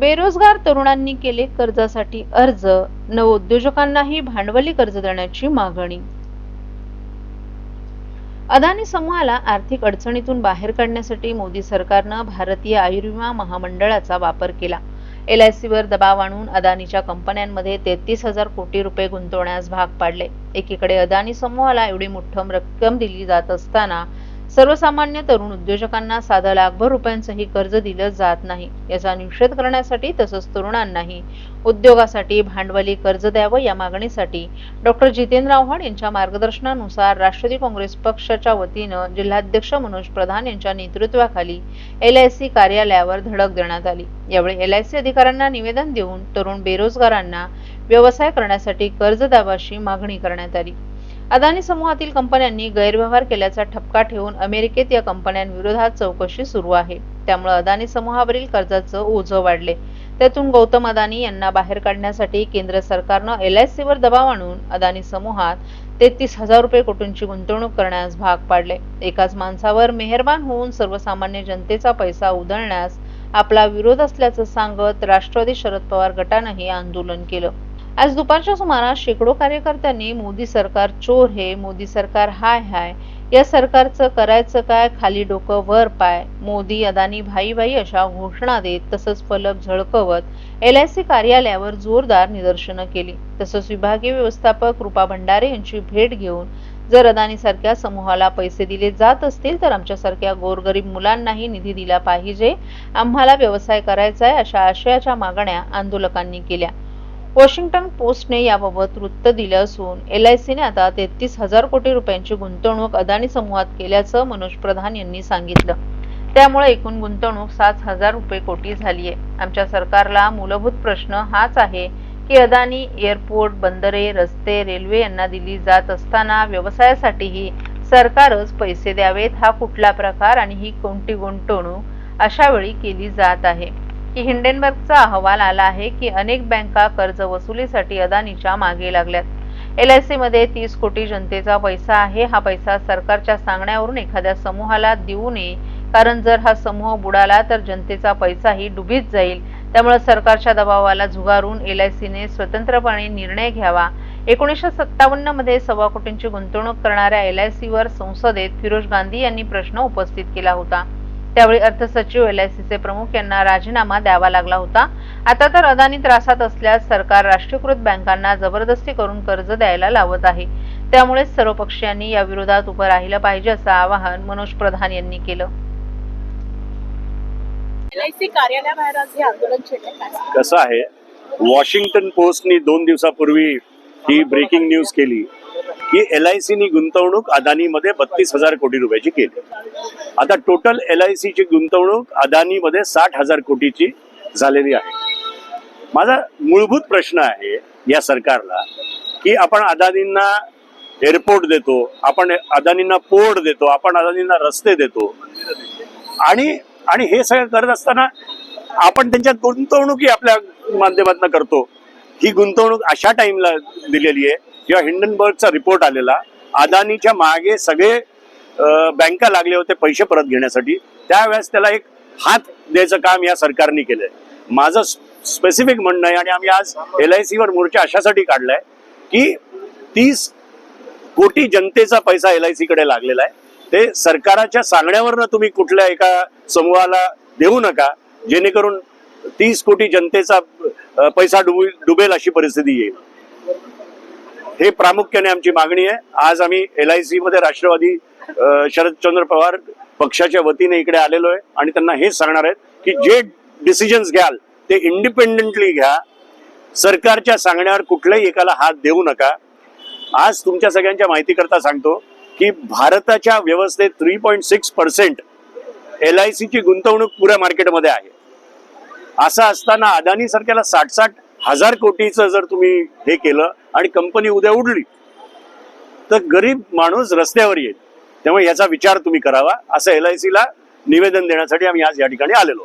बेरोजगार तरुणांनी केले कर्जासाठी अर्ज नवउद्योजकांनाही भांडवली कर्ज देण्याची मागणी. अदानी समूहाला आर्थिक अडचणीतून बाहेर काढण्यासाठी मोदी सरकारनं भारतीय आयुर्विमा महामंडळाचा वापर केला. एल आय सीवर दबाव आणून अदानीच्या कंपन्यांमध्ये तेहतीस हजार कोटी रुपये गुंतवण्यास भाग पाडले. एकीकडे अदानी समूहाला एवढी मोठम रक्कम दिली जात असताना सर्वसामान्य तरुण उद्योजकांना साधा लाखभर रुपयांचंही कर्ज दिलं जात नाही. याचा निषेध करण्यासाठी तसंच तरुणांनाही उद्योगासाठी भांडवली कर्ज द्यावं या मागणीसाठी डॉक्टर जितेंद्र आव्हाड यांच्या मार्गदर्शनानुसार राष्ट्रवादी काँग्रेस पक्षाच्या वतीनं जिल्हाध्यक्ष मनोज प्रधान यांच्या नेतृत्वाखाली एल आय सी कार्यालयावर धडक देण्यात आली. यावेळी एल आय सी अधिकाऱ्यांना निवेदन देऊन तरुण बेरोजगारांना व्यवसाय करण्यासाठी कर्ज द्यावाशी मागणी करण्यात आली. अदानी समूहातील कंपन्यांनी गैरव्यवहार केल्याचा ठपका ठेवून अमेरिकेत या कंपन्यांविरोधात चौकशी सुरू आहे. त्यामुळे अदानी समूहावरील कर्जाचं ओझं वाढले. त्यातून गौतम अदानी यांना बाहेर काढण्यासाठी केंद्र सरकारनं एल आय सीवर दबाव आणून अदानी समूहात तेहतीस हजार रुपये कोटींची गुंतवणूक करण्यास भाग पाडले. एकाच माणसावर मेहरबान होऊन सर्वसामान्य जनतेचा पैसा उधळण्यास आपला विरोध असल्याचं सांगत राष्ट्रवादी शरद पवार गटानंही आंदोलन केलं. आज दुपारच्या सुमारास शेकडो कार्यकर्त्यांनी मोदी सरकार चोर हे मोदी सरकार हाय हाय या सरकारचं करायचं काय? खाली डोकं वर पाय. मोदी अदानी भाई भाई अशा घोषणा देत तसंच फलक झळकवत एल आय सी कार्यालयावर जोरदार निदर्शनं केली. तसंच विभागीय व्यवस्थापक रुपा भंडारे यांची भेट घेऊन जर अदानी सारख्या समूहाला पैसे दिले जात असतील तर आमच्यासारख्या गोरगरीब मुलांनाही निधी दिला पाहिजे. आम्हाला व्यवसाय करायचा आहे अशा आशयाच्या मागण्या आंदोलकांनी केल्या. वॉशिंग्टन पोस्टने याबाबत वृत्त दिलं असून एल आय सीने आता तेहतीस हजार कोटी रुपयांची गुंतवणूक अदानी समूहात केल्याचं मनोज प्रधान यांनी सांगितलं. त्यामुळे एकूण गुंतवणूक सात हजार रुपये कोटी झाली आहे. आमच्या सरकारला मूलभूत प्रश्न हाच आहे की अदानी एअरपोर्ट बंदरे रस्ते रेल्वे यांना दिली जात असताना व्यवसायासाठीही सरकारच पैसे द्यावेत हा कुठला प्रकार आणि ही कोणती गुंतवणूक अशा वेळी केली जात आहे. की हिंडेनबर्गचा अहवाल आला आहे की अनेक बँका कर्ज वसुलीसाठी अदानीच्या मागे लागल्यात. एल आय सी मध्ये तीस कोटी जनतेचा पैसा आहे. हा पैसा सरकारच्या सांगण्यावरून एखाद्या समूहाला देऊ नये. कारण जर हा समूह बुडाला तर जनतेचा पैसाही डुबीत जाईल. त्यामुळे सरकारच्या दबावाला झुगारून एल आय सीने स्वतंत्रपणे निर्णय घ्यावा. एकोणीसशे सत्तावन्नमध्ये सव्वा कोटींची गुंतवणूक करणाऱ्या एल आय सीवर संसदेत फिरोज गांधी यांनी प्रश्न उपस्थित केला होता. त्यावेळी अर्थसचिव एल आय सीचे प्रमुख यांना राजीनामा द्यावा लागला होता. आता तर अदानी त्रासात असल्यास सरकार राष्ट्रीयकृत बँकांना जबरदस्ती करून कर्ज द्यायला लावत आहे. त्यामुळे सर्व पक्षीयांनी या विरोधात उभं राहिलं पाहिजे असं आवाहन मनोज प्रधान यांनी केलं. कसं आहे? वॉशिंग्टन पोस्टनी दोन दिवसापूर्वी ही ब्रेकिंग न्यूज केली. की एल आय सीनी गुंतवणूक अदानीमध्ये बत्तीस हजार कोटी रुपयाची केली. आता टोटल एल आय सीची गुंतवणूक अदानीमध्ये साठ हजार कोटीची झालेली आहे. माझा मूलभूत प्रश्न आहे या सरकारला की आपण अदानींना एअरपोर्ट देतो आपण अदानींना पोर्ट देतो आपण अदानींना रस्ते देतो. आणि आणि हे सगळं करत असताना आपण त्यांच्यात गुंतवणूकही आपल्या माध्यमातून करतो. ही गुंतवणूक अशा टाइमला दिलेली आहे किंवा हिंडनबर्गचा रिपोर्ट आलेला अदानीच्या मागे सगळे बँका लागले होते पैसे परत घेण्यासाठी. त्यावेळेस त्याला एक हात द्यायचं काम या सरकारने केलंय. माझं स्पेसिफिक म्हणणं आहे आणि आम्ही आज एल आय सीवर मोर्चा अशासाठी काढलाय की तीस कोटी जनतेचा पैसा एल आयकडे लागलेला आहे. ते सरकाराच्या सांगण्यावरनं तुम्ही कुठल्या एका समूहाला देऊ नका जेणेकरून तीस कोटी जनतेचा पैसा डुबू डुबेल अशी परिस्थिती येईल. हे प्रामुख्याने आमची मागणी आहे. आज आम्ही एल आय सी मध्ये राष्ट्रवादी शरदचंद्र पवार पक्षाच्या वतीने इकडे आलेलो आहे आणि त्यांना हेच सांगणार आहेत की जे डिसिजन्स घ्याल ते इंडिपेंडेंटली घ्या. सरकारच्या सांगण्यावर कुठल्याही एकाला हात देऊ नका. आज तुमच्या सगळ्यांच्या माहितीकरता सांगतो की भारताच्या व्यवस्थेत three point six percent L I सीची गुंतवणूक पुऱ्या मार्केटमध्ये आहे. असं असताना अदानी सारख्याला साठ साठ हजार कोटीचं जर तुम्ही हे केलं आणि कंपनी उद्या उडली तर गरीब माणूस रस्त्यावर येईल. त्यामुळे याचा विचार तुम्ही करावा असं एल आय सीला निवेदन देण्यासाठी आम्ही आज या ठिकाणी आलेलो